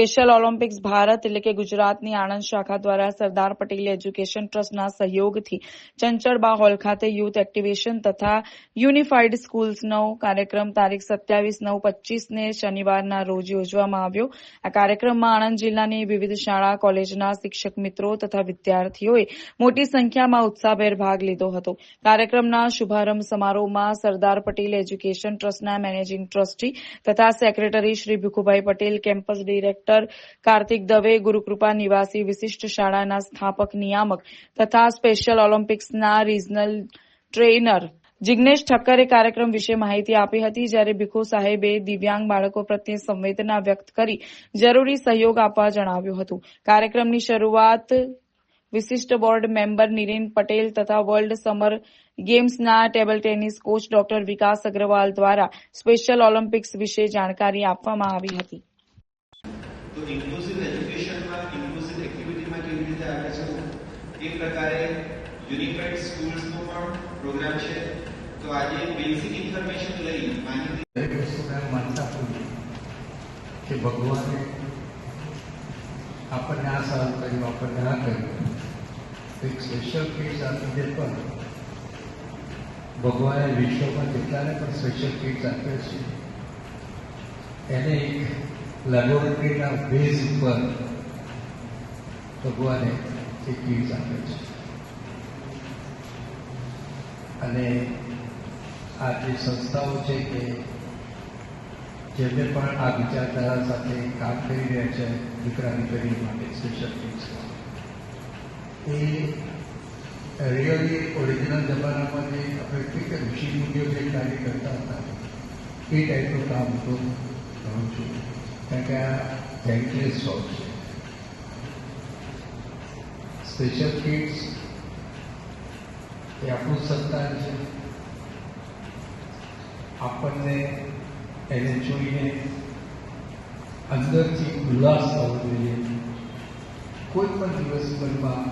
Special Olympics Bharat એટલે કે ગુજરાતની આણંદ શાખા દ્વારા સરદાર પટેલ એજ્યુકેશન ટ્રસ્ટના સહયોગથી ચંચળબા હોલ ખાતે યુથ એક્ટિવેશન તથા યુનિફાઈડ સ્કૂલ્સનો કાર્યક્રમ તારીખ સત્યાવીસ, નવ પચીસને શનિવારના રોજ યોજવામાં આવ્યો. આ કાર્યક્રમમાં આણંદ જિલ્લાની વિવિધ શાળા, કોલેજના શિક્ષક મિત્રો તથા વિદ્યાર્થીઓએ મોટી સંખ્યામાં ઉત્સાહભેર ભાગ લીધો હતો. કાર્યક્રમના શુભારંભ સમારોહમાં સરદાર પટેલ એજ્યુકેશન ટ્રસ્ટના મેનેજિંગ ટ્રસ્ટી તથા secretary Shri Bhikhubhai Patel, campus director Kartik Dave, Gurukrupa નિવાસી વિશિષ્ટ શાળાના સ્થાપક, નિયામક તથા સ્પેશિયલ ઓલિમ્પિક્સના રિજનલ ટ્રેનર. જિજ્ઞેશ ઠક્કરે કાર્યક્રમ વિશે માહિતી આપી હતી જ્યારે ભીખુ સાહેબે દિવ્યાંગ બાળકો પ્રત્યે સંવેદના વ્યક્ત કરી જરૂરી સહયોગ આપવા જણાવ્યું હતું. કાર્યક્રમની શરૂઆત વિશિષ્ટ બોર્ડ મેમ્બર નિરેન પટેલ તથા world summer ગેમ્સના table tennis coach doctor Vikas Agrawal દ્વારા સ્પેશિયલ ઓલિમ્પિક્સ વિશે જાણકારી આપવામાં આવી હતી. ઇન્ક્લુઝિવ એજ્યુકેશનમાં ઇન્ક્લુઝિવ એક્ટિવિટીમાં કેવી રીતે આગળ જવું એ પ્રકારે યુનિફાઈડ સ્કૂલ્સનો પણ પ્રોગ્રામ છે તો આજે બેઝિક ઇન્ફોર્મેશન લઈ માહિતી દરેક વસ્તુને માનતા હોઈએ કે ભગવાને આપણને આ સારું કર્યું, આપણને આ કર્યું. તો એક સ્પેશિયલ કિટ્સ આપીને પણ ભગવાને વિશ્વમાં જેટલાને પણ સ્પેશિયલ કિટ્સ આપ્યો છે. એને એક લેબોરેટરીના બેઝ ઉપર ભગવાને એ કિટ્સ આપે છે. અને આ જે સંસ્થાઓ છે કે જેમને પણ આ વિચારધારા સાથે કામ કરી રહ્યા છે, દીકરા દીકરીઓ માટે સ્પેશિયલ કિટ્સ એ રિયલી ઓરિજિનલ જમાનામાં જે આપણે કહીએ કે ઋષિ મુનિઓ જે કાર્ય કરતા હતા, એ ટાઈપનું કામ હું તો કરું છું. કારણ કે આ થેન્કલેસ શોખ છે સ્પેશિયલ કિટ્સ એ આપણું સંતાન છે આપણને એને જોઈને અંદરથી ઉલ્લાસ થવો જોઈએ. કોઈ પણ દિવસ મનમાં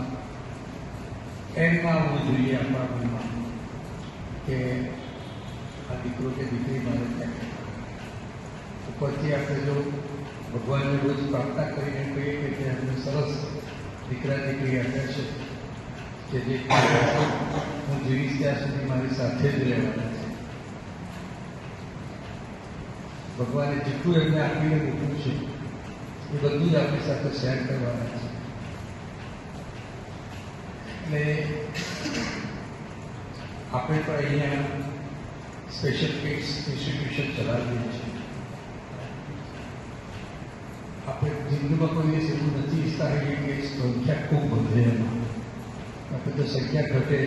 એમ આવવું જોઈએ આપણા મનમાં કે આ દીકરો કે દીકરી મારે ત્યાં ઉપરથી આપણે જો ભગવાનને રોજ પ્રાર્થના કરીને કહીએ કે તે અમને સરસ દીકરા દીકરી આપ્યા છે. કે જે હું જીવીશ ત્યાં સુધી મારી સાથે જ રહેવાના છે. ભગવાને જેટલું એમને આપીને મૂક્યું છે, એ બધું જ આપણી સાથે શેર કરવાના છે. એટલે આપણે પણ અહીંયા સ્પેશિયલ કિડ્સ ઇન્સ્ટિટ્યુશન ચલાવીએ છીએ. નથી ઈચ્છતા કે સંખ્યા ખૂબ વધે એમાં આપણે તો સંખ્યા ઘટે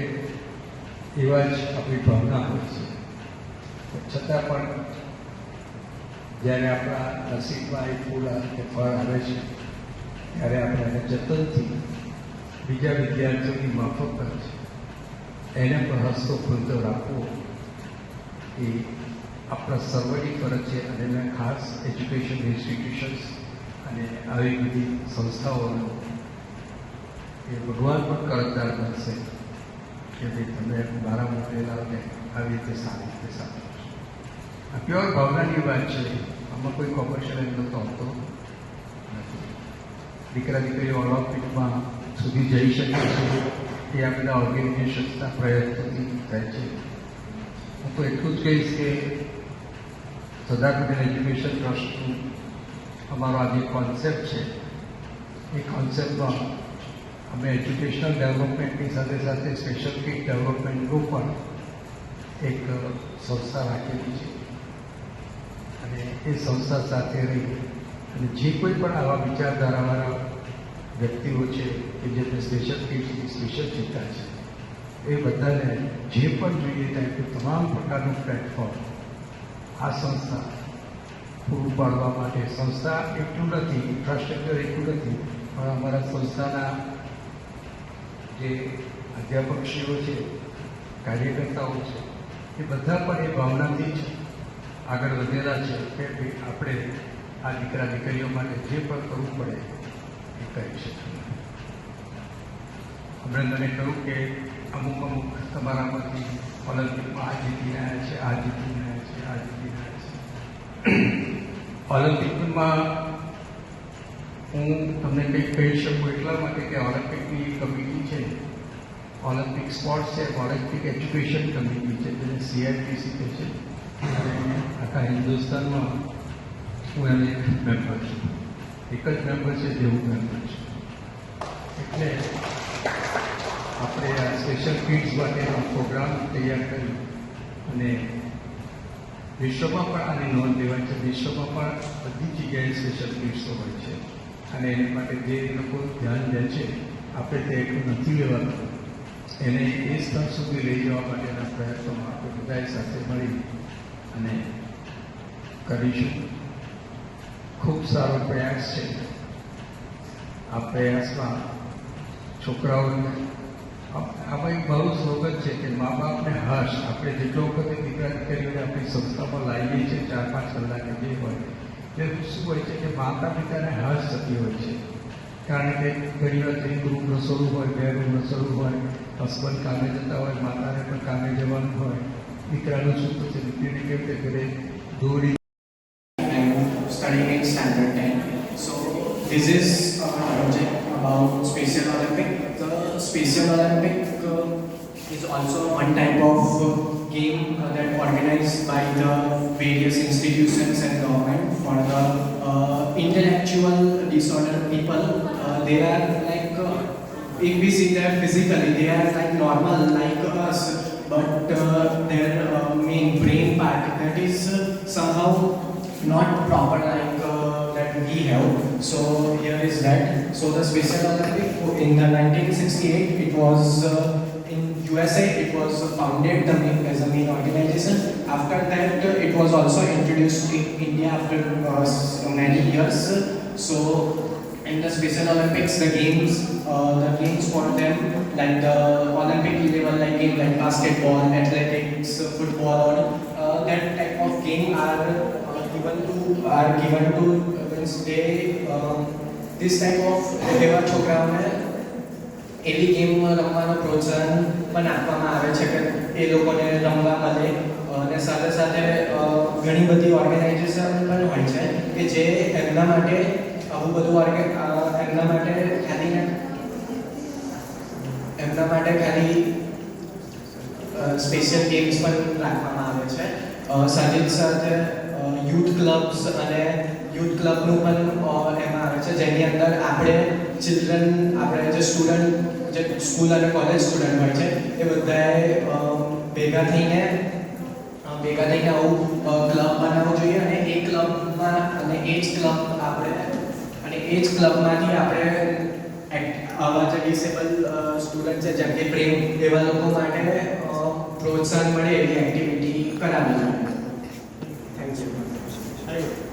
એવા જ આપણી ભાવના હોય છે છતાં પણ જ્યારે આપણા નસીબમાં એ ફૂલ કે ફળ આવે છે ત્યારે આપણે એને જતનથી બીજા વિદ્યાર્થીઓની માફક કરે છે એને પણ હસ્તો ફૂલતો રાખવો એ આપણા સર્વની ફરજ છે અને ખાસ એજ્યુકેશન ઇન્સ્ટિટ્યુશન્સ અને આવી બધી સંસ્થાઓનો એ ભગવાન પણ કરજદાર બનશે કે ભાઈ તમે મારા મોકલેલાને આવી રીતે સારી રીતે સારું આ પ્યોર ભાવનાની વાત છે. આમાં કોઈ કોમર્શિયલ એમ નહોતો આવતો. નથી દીકરા દીકરીઓ ઓલિમ્પિકમાં સુધી જઈ શકે છે. એ આ બધા ઓર્ગેનાઇઝેશન્સના પ્રયત્નોથી થાય છે. હું તો એટલું જ કહીશ કે સરદાર પટેલ એજ્યુકેશન ટ્રસ્ટનું અમારો આ જે કોન્સેપ્ટ છે. એ કોન્સેપ્ટમાં અમે એજ્યુકેશનલ ડેવલપમેન્ટની સાથે સાથે સ્પેશિયલ કિટ ડેવલપમેન્ટનું પણ એક સંસ્થા રાખેલી છે. અને એ સંસ્થા સાથે રહી અને જે કોઈ પણ આવા વિચારધારાવાળા વ્યક્તિઓ છે કે જેમને સ્પેશિયલ કિટની સ્પેશિયલ ચિંતા છે, એ બધાને જે પણ જોઈએ ત્યાં તમામ પ્રકારનું પ્લેટફોર્મ આ સંસ્થા પૂરું પાડવા માટે સંસ્થા એટલું નથી ઇન્ફ્રાસ્ટ્રક્ચર એટલું નથી, પણ અમારા સંસ્થાના જે અધ્યાપકશ્રીઓ છે, કાર્યકર્તાઓ છે, એ બધા પણ એ ભાવનાથી જ આગળ વધેલા છે કે ભાઈ આપણે આ દીકરા, દીકરીઓ માટે જે પણ કરવું પડે, એ કરી શકીએ. મને કહ્યું કે અમુક અમુક તમારામાંથી ઓલિમ્પિકમાં આ જીતીને આવ્યા છે, આ જીતીને આવ્યા છે, આ જીતીને આવ્યા છે. ઓલિમ્પિકમાં હું તમને કંઈક કહી શકું એટલા માટે કે ઓલિમ્પિકની કમિટી છે. ઓલિમ્પિક સ્પોર્ટ્સ છે, ઓલિમ્પિક એજ્યુકેશન કમિટી છે, જેને સીઆઈટીસી કહે છે. આખા હિન્દુસ્તાનમાં હું એને એક મેમ્બર છું. એક જ મેમ્બર છે, જે હું મેમ્બર છું. એટલે આપણે આ સ્પેશિયલ કિડ્સ માટેનો પ્રોગ્રામ તૈયાર કર્યો. અને વિશ્વમાં પણ આની નોંધ લેવાય છે. વિશ્વમાં પણ બધી જગ્યાએ સ્પેશિયલ કિડ્સો હોય છે. અને એની માટે જે લોકો ધ્યાન દે છે, આપણે તે એટલું નથી લેવાનું. એને એ સ્તર સુધી લઈ જવા માટેના પ્રયત્નોમાં આપણે બધાએ સાથે મળી અને કરીશું. ખૂબ સારો પ્રયાસ છે. આ પ્રયાસમાં છોકરાઓને આમાં એક બહુ સ્લોગન છે કે મા બાપને હર્ષ. આપણે જેટલો વખતે દીકરા દીકરીઓને આપણી સંસ્થામાં લાવીએ છીએ ચાર પાંચ કલાકે જે હોય તે શું હોય છે કે માતા પિતાને હર્ષ થતી હોય છે. કારણ કે ઘણી વાર એક રૂમ રસોડું હોય બે રૂમ રસોડું હોય, હસબન્ડ કામે જતા હોય, માતાને પણ કામે જવાનું હોય. દીકરાનું શું થશે દીકરીને કેવી રીતે ઘરે I'm studying in Standard 10. So, this is a project Special Olympic uh, is also one type of uh, game uh, that organized by the various institutions and government for the intellectual disorder people. They are like if we see them physically, they are like normal like us, but uh, their uh, main brain part that is uh, somehow not proper like we have. So here is that. So the Special Olympic in the 1968 it was uh, in USA it was founded the main, as a main organization. After that uh, it was also introduced in India after uh, many years. So in the Special Olympics, the games, uh, the games for them, like the Olympic level, like game like basketball, athletics, uh, football, uh, that type of game are uh, given to are given to uh, means they um, this એવા છોકરાઓને એવી game રમવાનો પ્રોત્સાહન પણ આપવામાં આવે છે કે એ લોકોને રમવા મળે. અને સાથે સાથે ઘણી બધી ઓર્ગેનાઇઝેશન પણ હોય છે કે જે એમના માટે આવું બધું ઓર્ગે એમના માટે ખાલી એમના માટે ખાલી સ્પેશિયલ ગેમ્સ પણ રાખવામાં આવે છે. સાથે સાથે યુથ ક્લબ્સ અને યુથ ક્લબનું પણ એમાં આવે છે. જેની અંદર આપણે ચિલ્ડ્રન આપણે જે સ્ટુડન્ટ જે સ્કૂલ અને કોલેજ સ્ટુડન્ટ હોય છે, એ બધાએ ભેગા થઈને ભેગા થઈને આવું ક્લબ બનાવવું જોઈએ અને એ ક્લબમાં અને એ જ ક્લબ આપણે, અને એ જ ક્લબમાંથી આપણે આવા જે ડિસેબલ સ્ટુડન્ટ છે, જેમ કે પ્રેમ, એવા લોકો માટે પ્રોત્સાહન મળે એવી એક્ટિવિટી કરાવી. જોઈએ થેન્ક યુ Thank you.